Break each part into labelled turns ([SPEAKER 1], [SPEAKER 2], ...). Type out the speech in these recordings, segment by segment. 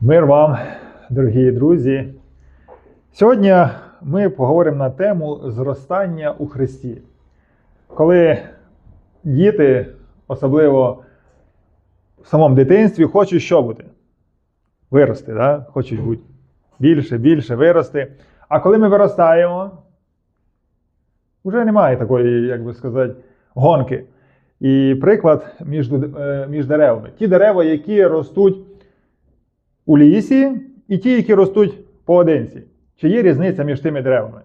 [SPEAKER 1] Мир вам, дорогі друзі. Сьогодні ми поговоримо на тему зростання у Христі. Коли діти, особливо в самому дитинстві, хочуть що бути? Вирости, да? хочуть бути більше, більше вирости. А коли ми виростаємо, вже немає такої, як би сказати, гонки. І приклад між, е, між деревами. Ті дерева, які ростуть у лісі, і ті, які ростуть поодинці. Чи є різниця між тими деревами?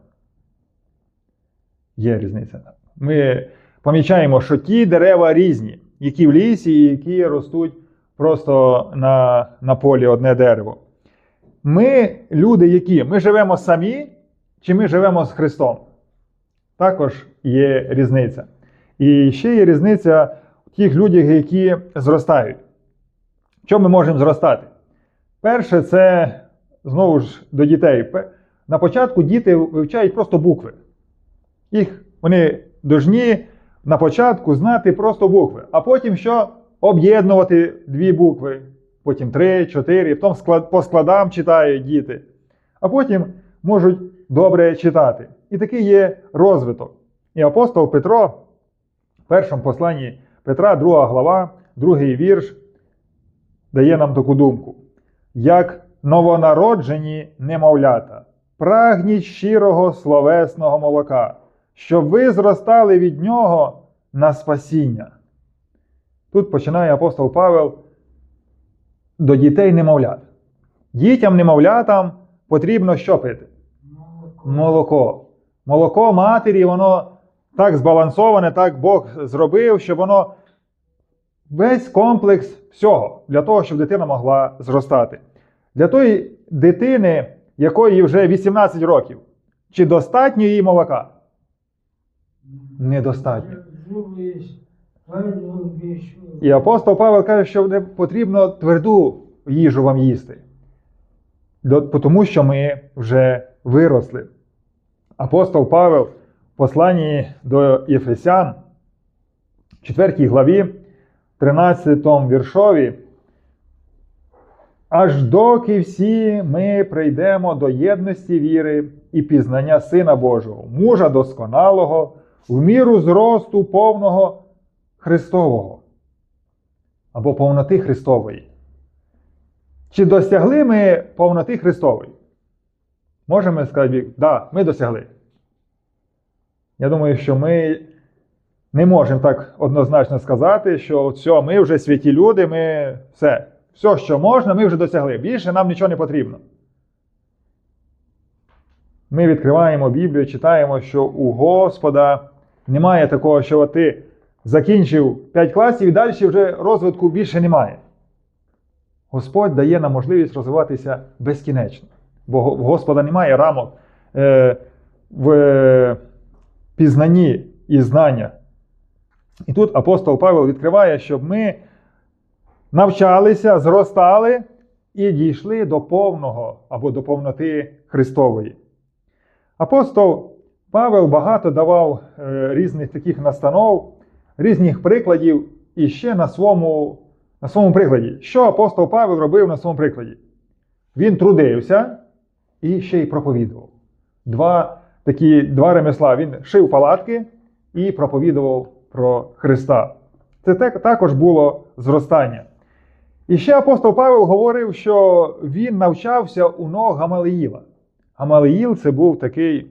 [SPEAKER 1] Є різниця. Ми помічаємо, що ті дерева різні, які в лісі, і які ростуть просто на, на полі одне дерево. Ми, люди, які ми живемо самі, чи ми живемо з Христом? Також є різниця. І ще є різниця в тих людях, які зростають. Чому ми можемо зростати? Перше, це знову ж до дітей. На початку діти вивчають просто букви. Їх вони должні на початку знати просто букви. А потім що? Об'єднувати дві букви, потім три, чотири, потім по складам читають діти, а потім можуть добре читати. І такий є розвиток. І апостол Петро в першому посланні Петра, друга глава, другий вірш, дає нам таку думку. Як новонароджені немовлята, прагніть щирого словесного молока, щоб ви зростали від нього на спасіння. Тут починає апостол Павел до дітей немовлят. Дітям немовлятам потрібно що пити? Молоко. Молоко матері, воно так збалансоване, так Бог зробив, що воно весь комплекс всього для того, щоб дитина могла зростати. Для тої дитини, якої вже 18 років, чи достатньо їй молока? Недостатньо. І апостол Павел каже, що не потрібно тверду їжу вам їсти, тому що ми вже виросли. Апостол Павел в посланні до Єфесян, 4 главі, 13 віршові, аж доки всі ми прийдемо до єдності віри і пізнання Сина Божого, мужа досконалого, в міру зросту повного Христового або повноти Христової. Чи досягли ми повноти Христової? Можемо сказати, так, да, ми досягли. Я думаю, що ми не можемо так однозначно сказати, що все, ми вже святі люди, ми все. Все, що можна, ми вже досягли. Більше нам нічого не потрібно. Ми відкриваємо Біблію, читаємо, що у Господа немає такого, що ти закінчив 5 класів і далі вже розвитку більше немає. Господь дає нам можливість розвиватися безкінечно. Бо в Господа немає рамок е, в е, пізнанні і знання. І тут апостол Павел відкриває, щоб ми навчалися, зростали і дійшли до повного або до повноти Христової. Апостол Павел багато давав е, різних таких настанов, різних прикладів і ще на своєму, на своєму прикладі. Що апостол Павел робив на своєму прикладі? Він трудився і ще й проповідував. Два такі два ремесла. Він шив палатки і проповідував про Христа. Це також було зростання. І ще апостол Павел говорив, що він навчався у ног Гамалиїла. Гамалиїл це був такий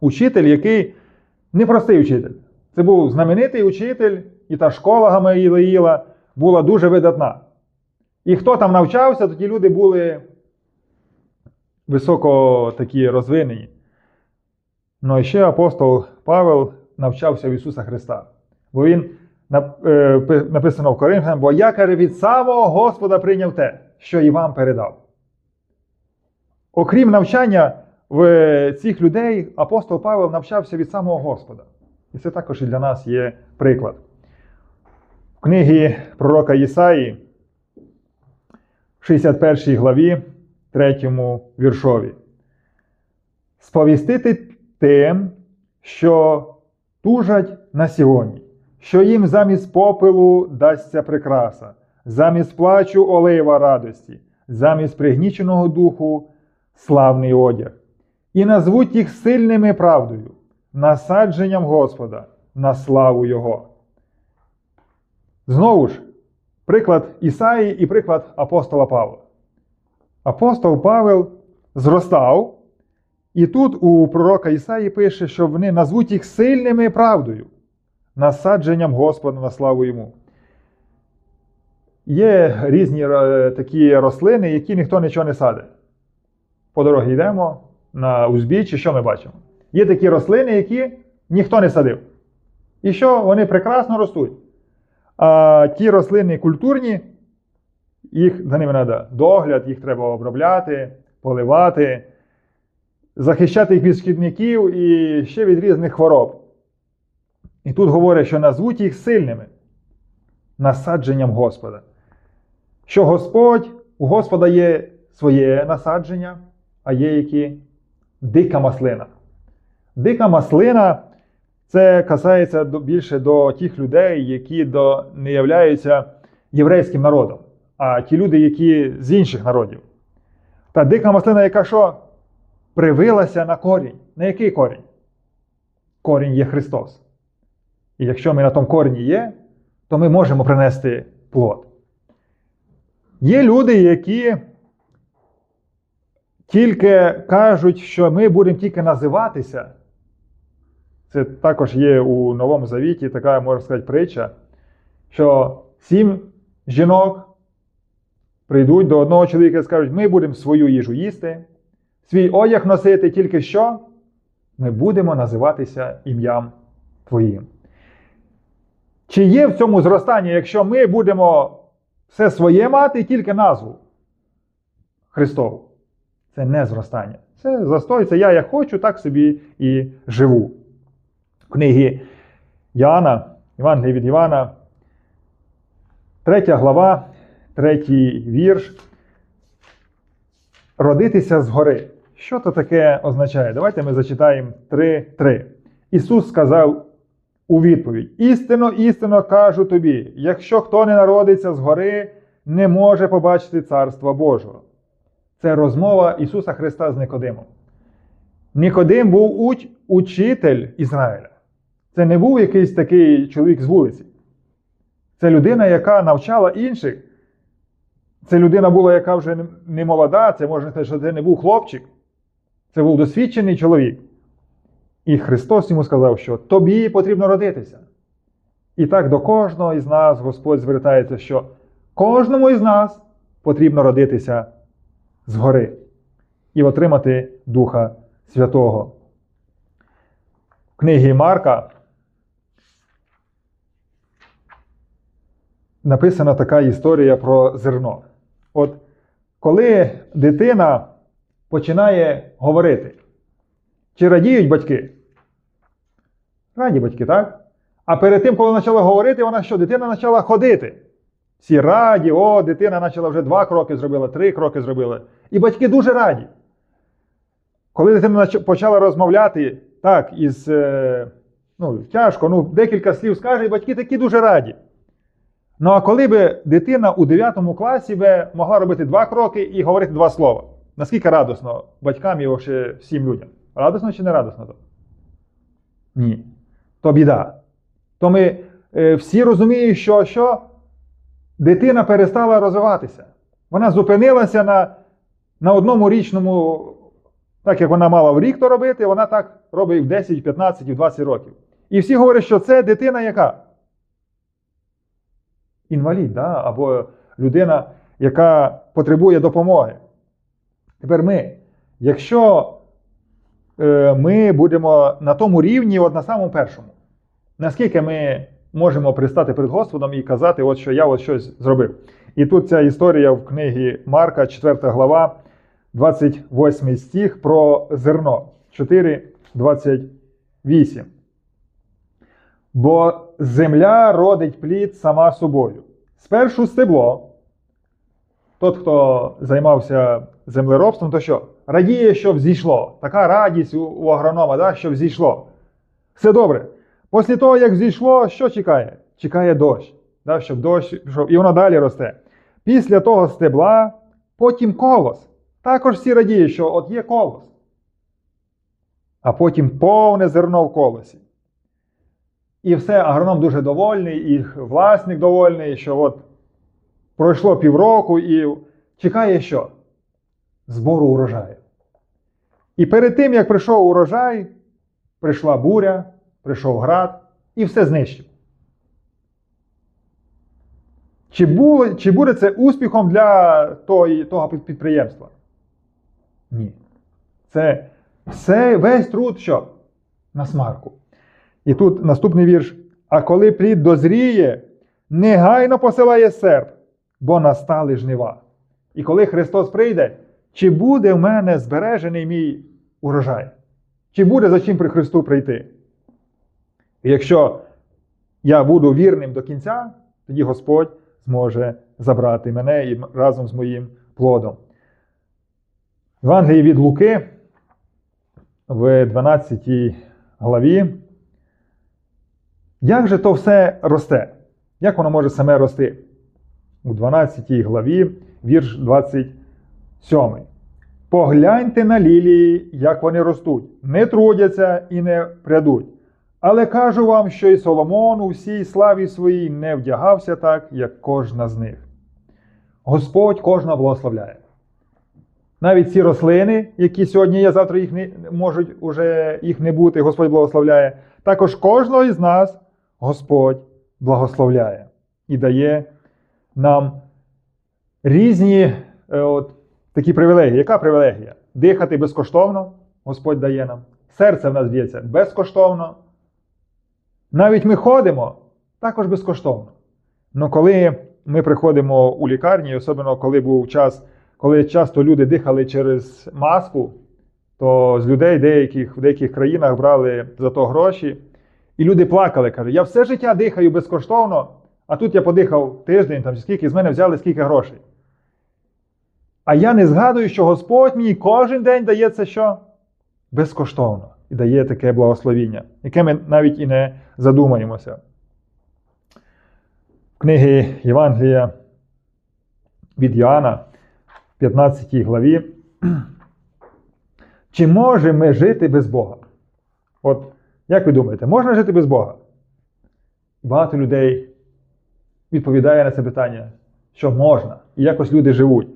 [SPEAKER 1] учитель, який непростий учитель. Це був знаменитий учитель, і та школа Гамалиїла була дуже видатна. І хто там навчався, то ті люди були високо такі розвинені. Ну і ще апостол Павел навчався в Ісуса Христа. Бо він е, пи- написано в Коринфянам, бо я каже, від самого Господа прийняв те, що і вам передав. Окрім навчання в цих людей, апостол Павел навчався від самого Господа. І це також і для нас є приклад. В книгі пророка Ісаї, 61 главі, 3 віршові. Сповістити тим, що тужать на сьогодні, що їм замість попелу дасться прикраса, замість плачу олива радості, замість пригніченого духу славний одяг, і назвуть їх сильними правдою, насадженням Господа на славу Його. Знову ж, приклад Ісаї і приклад апостола Павла. Апостол Павел зростав, і тут у пророка Ісаї пише, що вони назвуть їх сильними правдою, насадженням Господа на славу йому. Є різні е, такі рослини, які ніхто нічого не садить. По дорозі йдемо на узбіччі, що ми бачимо? Є такі рослини, які ніхто не садив. І що вони прекрасно ростуть. А ті рослини культурні, їх за ними треба догляд, їх треба обробляти, поливати, захищати їх від шкідників і ще від різних хвороб. І тут говорять, що назвуть їх сильними насадженням Господа. Що Господь, у Господа є своє насадження, а є які дика маслина. Дика маслина це касається більше до тих людей, які до, не являються єврейським народом, а ті люди, які з інших народів. Та дика маслина, яка що? Привилася на корінь. На який корінь? Корінь є Христос. І якщо ми на тому корені є, то ми можемо принести плод. Є люди, які тільки кажуть, що ми будемо тільки називатися. Це також є у Новому Завіті така, можна сказати, притча, що сім жінок прийдуть до одного чоловіка і скажуть, ми будемо свою їжу їсти, свій одяг носити тільки що ми будемо називатися ім'ям Твоїм. Чи є в цьому зростання, якщо ми будемо все своє мати і тільки назву Христову? Це не зростання. Це застой, це я як хочу, так собі і живу. В книгі Іоанна, Євангелія від Івана, третя глава, третій вірш. Родитися згори. Що то таке означає? Давайте ми зачитаємо 3.3. Ісус сказав у відповідь: Істинно, істинно кажу тобі, якщо хто не народиться згори, не може побачити Царства Божого. Це розмова Ісуса Христа з Никодимом. Нікодим був уч, учитель Ізраїля. Це не був якийсь такий чоловік з вулиці. Це людина, яка навчала інших. Це людина була, яка вже не молода, це можна сказати, що це не був хлопчик. Це був досвідчений чоловік. І Христос йому сказав, що тобі потрібно родитися. І так до кожного із нас Господь звертається, що кожному із нас потрібно родитися згори і отримати Духа Святого. В книгі Марка написана така історія про зерно. От коли дитина починає говорити, чи радіють батьки? Раді батьки, так? А перед тим, коли почала говорити, вона що? Дитина почала ходити. Всі раді, о, дитина почала вже два кроки зробила, три кроки зробила. І батьки дуже раді. Коли дитина почала розмовляти, так, із, е, ну, тяжко, ну, декілька слів скаже, і батьки такі дуже раді. Ну а коли би дитина у 9 класі би могла робити два кроки і говорити два слова, наскільки радосно батькам і всім людям? Радосно чи не радосно? то? Ні. То біда. То ми е, всі розуміють, що, що дитина перестала розвиватися. Вона зупинилася на, на одному річному, так як вона мала в рік то робити, вона так робить в 10, 15, в 20 років. І всі говорять, що це дитина яка? Інвалід, да? або людина, яка потребує допомоги. Тепер ми, якщо е, ми будемо на тому рівні, от на самому першому, наскільки ми можемо пристати перед Господом і казати, от що я от щось зробив. І тут ця історія в книгі Марка, 4 глава, 28 стих про зерно 4, 28. Бо земля родить плід сама собою. Спершу стебло. Тот, хто займався землеробством, то що? Радіє, що взійшло. Така радість у, у агронома, да, що взійшло. Все добре. Після того, як взійшло, що чекає? Чекає дощ. Да, щоб дощ пішов, і воно далі росте. Після того стебла Потім колос. Також всі радіють, що от є колос. А потім повне зерно в колосі. І все, агроном дуже довольний, і власник довольний, що от пройшло півроку і чекає що? Збору урожаю. І перед тим, як прийшов урожай, прийшла буря, прийшов град і все знищив. Чи, було, чи буде це успіхом для тої, того підприємства? Ні. Це все, весь труд що? На смарку. І тут наступний вірш. А коли плід дозріє, негайно посилає серп, бо настали жнива. І коли Христос прийде, чи буде в мене збережений мій урожай? Чи буде за чим при Христу прийти? Якщо я буду вірним до кінця, тоді Господь зможе забрати мене і разом з моїм плодом. В Євангелії від Луки в 12 главі. Як же то все росте? Як воно може саме рости? У 12 главі, вірш 27. Погляньте на лілії, як вони ростуть, не трудяться і не прядуть. Але кажу вам, що і Соломон у всій славі своїй не вдягався так, як кожна з них. Господь кожна благословляє. Навіть ці рослини, які сьогодні є, завтра їх не можуть уже їх не бути, Господь благословляє. Також кожного із нас Господь благословляє і дає нам різні е, от, такі привілегії. Яка привілегія? Дихати безкоштовно, Господь дає нам. Серце в нас б'ється безкоштовно. Навіть ми ходимо також безкоштовно. Ну коли ми приходимо у лікарні, особливо коли був час, коли часто люди дихали через маску, то з людей деяких, в деяких країнах брали за то гроші. І люди плакали, кажуть, я все життя дихаю безкоштовно, а тут я подихав тиждень, там, скільки з мене взяли скільки грошей. А я не згадую, що Господь мені кожен день дає це що? Безкоштовно. І дає таке благословіння, яке ми навіть і не задумаємося. В книги Євангелія від Йоанна, в 15 главі. Чи можемо ми жити без Бога? От як ви думаєте, можна жити без Бога? Багато людей відповідає на це питання, що можна, і якось люди живуть.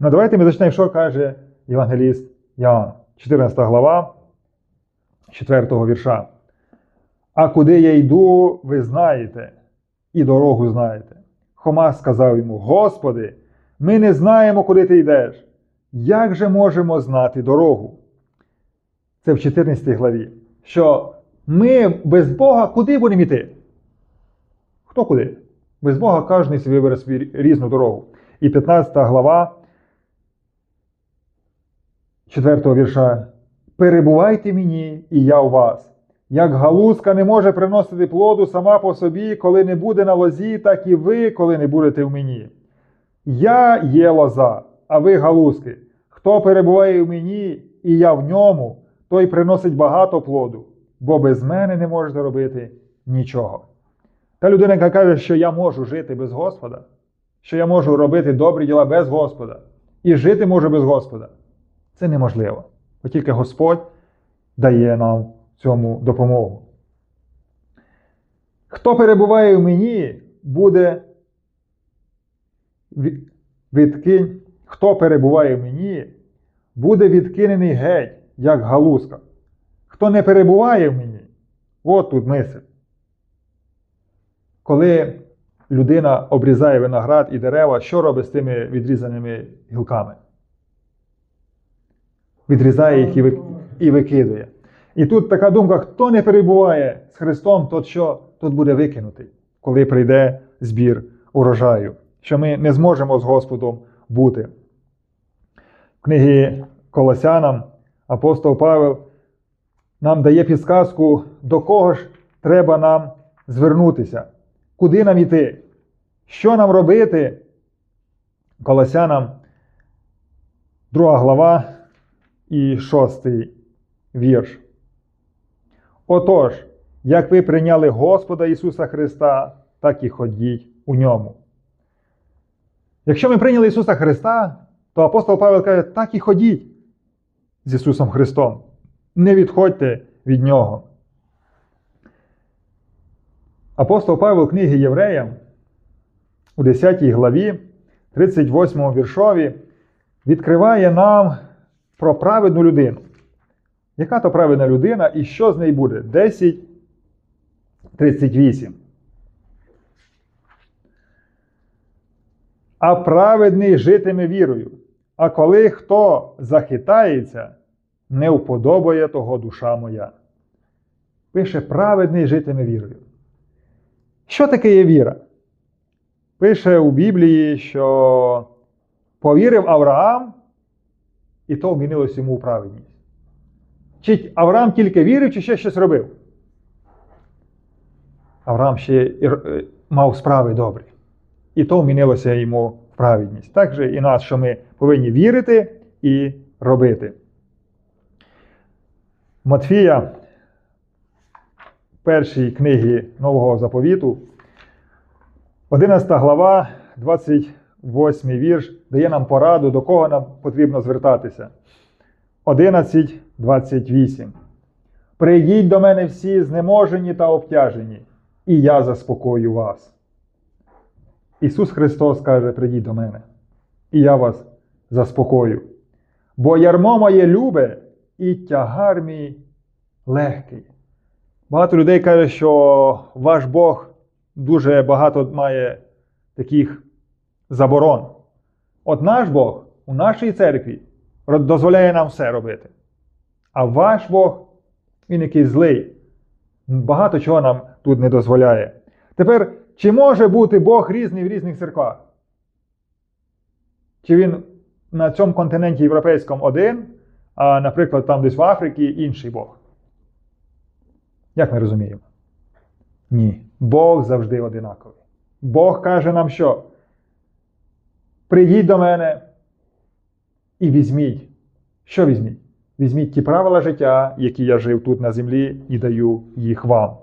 [SPEAKER 1] Ну давайте ми зачнемо, що каже Євангеліст Ян, 14 глава, 4 вірша. А куди я йду, ви знаєте, і дорогу знаєте. Хома сказав йому: Господи, ми не знаємо, куди ти йдеш. Як же можемо знати дорогу? Це в 14 главі. Що ми без Бога куди будемо йти? Хто куди? Без Бога кожен собі вибере собі різну дорогу. І 15 глава 4 вірша. Перебувайте мені, і я у вас. Як галузка не може приносити плоду сама по собі, коли не буде на лозі, так і ви, коли не будете в мені. Я є лоза, а ви галузки. Хто перебуває в мені, і я в ньому, той приносить багато плоду бо без мене не можете робити нічого. Та людина, яка каже, що я можу жити без Господа, що я можу робити добрі діла без Господа і жити можу без Господа, це неможливо. Бо тільки Господь дає нам цьому допомогу. Хто перебуває в мені, буде відкинь, хто перебуває в мені, буде відкинений геть, як галузка. Хто не перебуває в мені, от тут мисль. Коли людина обрізає виноград і дерева, що робить з тими відрізаними гілками? Відрізає їх і викидує. І тут така думка: хто не перебуває з Христом, тот що тот буде викинутий, коли прийде збір урожаю, що ми не зможемо з Господом бути. В книгі Колосянам апостол Павел нам дає підсказку, до кого ж треба нам звернутися, куди нам йти, що нам робити. Колосянам, друга глава і шостий вірш. Отож, як ви прийняли Господа Ісуса Христа, так і ходіть у ньому. Якщо ми прийняли Ісуса Христа, то апостол Павел каже, так і ходіть з Ісусом Христом. Не відходьте від Нього. Апостол Павел книги Євреям у 10 главі, 38 віршові, відкриває нам про праведну людину. Яка то праведна людина і що з неї буде? 10, 38. А праведний житиме вірою. А коли хто захитається, не вподобає того душа моя. Пише праведний житиме вірою. Що таке є віра? Пише у Біблії, що повірив Авраам, і то вмінилось йому у праведність. Чи Авраам тільки вірив, чи ще щось робив? Авраам ще мав справи добрі. І то вмінилося йому в праведність. Так же і нас, що ми повинні вірити і робити. Матфія, першій книги Нового заповіту, 11 глава, 28 вірш, дає нам пораду, до кого нам потрібно звертатися. 11.28. Прийдіть до мене всі знеможені та обтяжені, і я заспокою вас. Ісус Христос каже: прийдіть до мене, і я вас заспокою. Бо ярмо моє любе і тягар мій легкий. Багато людей каже, що ваш Бог дуже багато має таких заборон. От наш Бог у нашій церкві дозволяє нам все робити. А ваш Бог, він якийсь злий. Багато чого нам тут не дозволяє. Тепер, чи може бути Бог різний в різних церквах? Чи він на цьому континенті європейському один, а, наприклад, там десь в Африці інший Бог? Як ми розуміємо? Ні. Бог завжди одинаковий. Бог каже нам, що прийдіть до мене і візьміть. Що візьміть? Візьміть ті правила життя, які я жив тут на землі, і даю їх вам.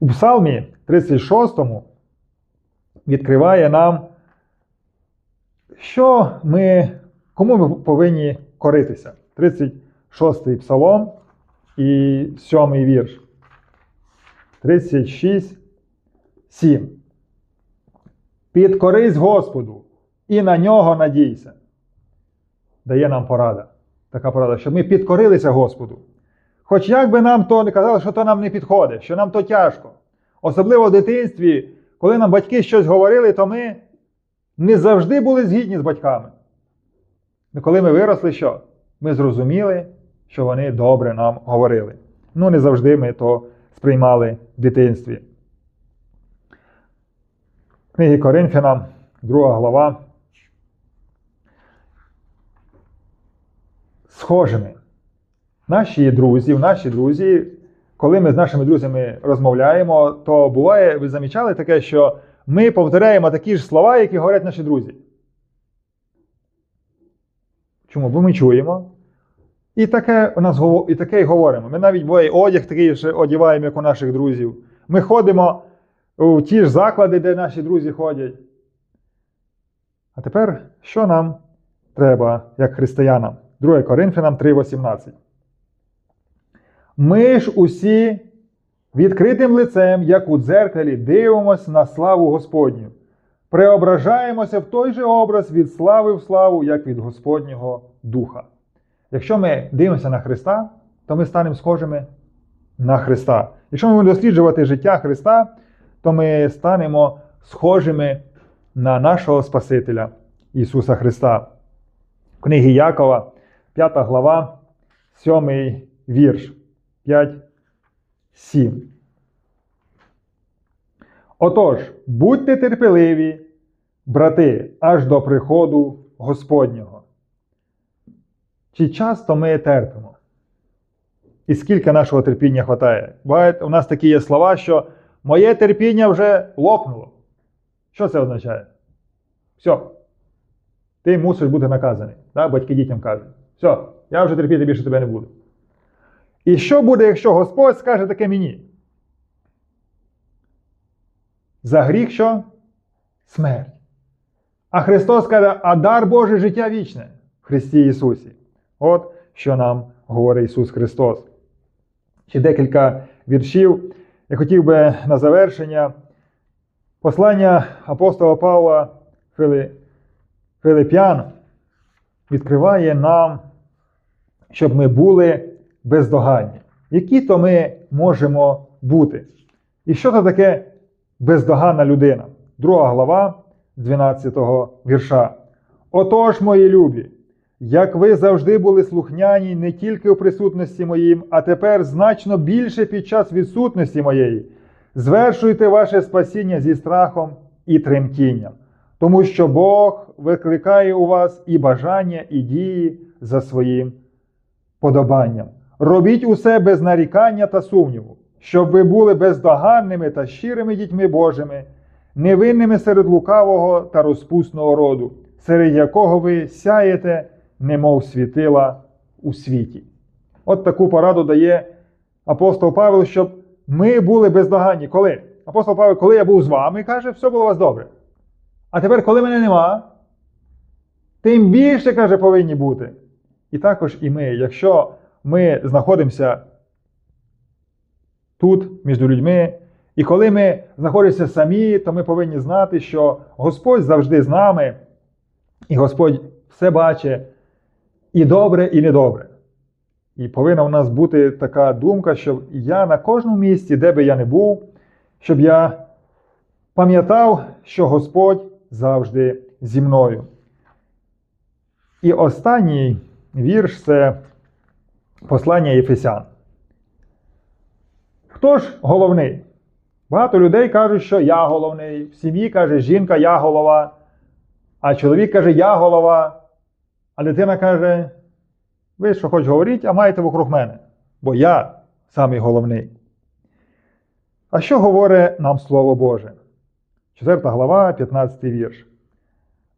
[SPEAKER 1] У Псалмі 36 відкриває нам, що ми, кому ми повинні коритися. 36 псалом і 7 вірш. 36, 7. Підкорись Господу і на нього надійся. Дає нам порада. Така порада, щоб ми підкорилися Господу. Хоч як би нам то не казали, що то нам не підходить, що нам то тяжко. Особливо в дитинстві, коли нам батьки щось говорили, то ми не завжди були згідні з батьками. І коли ми виросли, що? Ми зрозуміли, що вони добре нам говорили. Ну, не завжди ми то сприймали в дитинстві. Книги Коринфянам, 2 глава. Схожими. Наші друзі, наші друзі, коли ми з нашими друзями розмовляємо, то буває, ви замічали таке, що ми повторяємо такі ж слова, які говорять наші друзі. Чому? Бо ми чуємо. І таке у нас і таке й говоримо. Ми навіть буває одяг такий ж одягаємо, як у наших друзів. Ми ходимо у ті ж заклади, де наші друзі ходять. А тепер що нам треба, як християнам? 2 Коринфянам 3,18. Ми ж усі відкритим лицем, як у дзеркалі, дивимося на славу Господню. Преображаємося в той же образ від слави в славу, як від Господнього Духа. Якщо ми дивимося на Христа, то ми станемо схожими на Христа. Якщо ми будемо досліджувати життя Христа, то ми станемо схожими на нашого Спасителя Ісуса Христа. В книгі Якова, 5 глава, 7 вірш. 5, 7. Отож, будьте терпеливі, брати, аж до приходу Господнього. Чи часто ми терпимо? І скільки нашого терпіння вистачає? Буває, у нас такі є слова, що моє терпіння вже лопнуло. Що це означає? Все. Ти мусиш бути наказаний. Так? Батьки дітям кажуть. Все, я вже терпіти більше тебе не буду. І що буде, якщо Господь скаже таке мені? За гріх що? Смерть. А Христос каже, а дар Божий життя вічне в Христі Ісусі. От що нам говорить Ісус Христос. Ще декілька віршів. Я хотів би на завершення послання апостола Павла Филип'ян відкриває нам, щоб ми були бездоганні. Які то ми можемо бути? І що це таке бездоганна людина? Друга глава 12 вірша. Отож, мої любі, як ви завжди були слухняні не тільки у присутності моїм, а тепер значно більше під час відсутності моєї, звершуйте ваше спасіння зі страхом і тремтінням, тому що Бог викликає у вас і бажання, і дії за своїм подобанням. Робіть усе без нарікання та сумніву, щоб ви були бездоганними та щирими дітьми Божими, невинними серед лукавого та розпусного роду, серед якого ви сяєте, немов світила у світі. От таку пораду дає апостол Павел, щоб ми були бездоганні. Коли? Апостол Павел, коли я був з вами, каже, все було у вас добре. А тепер, коли мене нема, тим більше, каже, повинні бути. І також і ми, якщо ми знаходимося тут, між людьми, і коли ми знаходимося самі, то ми повинні знати, що Господь завжди з нами, і Господь все бачить і добре, і недобре. І повинна у нас бути така думка, щоб я на кожному місці, де би я не був, щоб я пам'ятав, що Господь завжди зі мною. І останній вірш це послання Єфесян. Хто ж головний? Багато людей кажуть, що я головний. В сім'ї каже, жінка, я голова. А чоловік каже, я голова. А дитина каже, ви що хоч говоріть, а маєте вокруг мене, бо я самий головний. А що говорить нам Слово Боже? 4 глава, 15 вірш.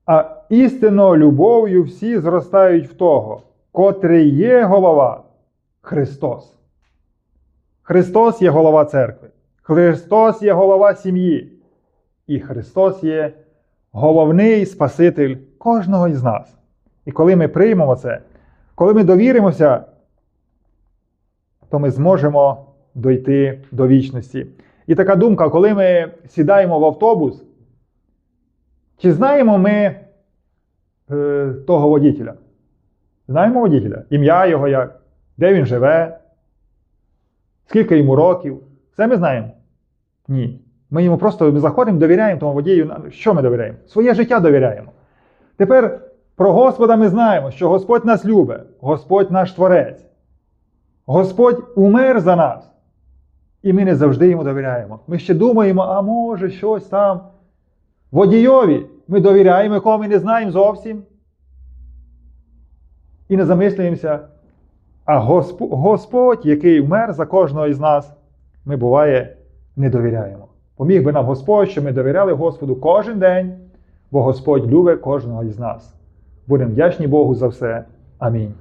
[SPEAKER 1] А істинно любов'ю всі зростають в того, котрий є голова Христос. Христос є голова церкви. Христос є голова сім'ї. І Христос є головний Спаситель кожного із нас. І коли ми приймемо це, коли ми довіримося, то ми зможемо дойти до вічності. І така думка, коли ми сідаємо в автобус, чи знаємо ми е, того водителя? Знаємо водителя? Ім'я його як, де він живе, скільки йому років. Все ми знаємо? Ні. Ми йому просто заходимо, довіряємо тому водію. Що ми довіряємо? Своє життя довіряємо. Тепер про Господа ми знаємо, що Господь нас любить, Господь наш Творець. Господь умер за нас. І ми не завжди йому довіряємо. Ми ще думаємо, а може щось там. Водійові ми довіряємо, якого ми не знаємо зовсім. І не замислюємося. А Госп- Господь, який вмер за кожного із нас, ми буває не довіряємо. Поміг би нам Господь, щоб ми довіряли Господу кожен день, бо Господь любить кожного із нас. Будемо вдячні Богу за все.
[SPEAKER 2] Амінь.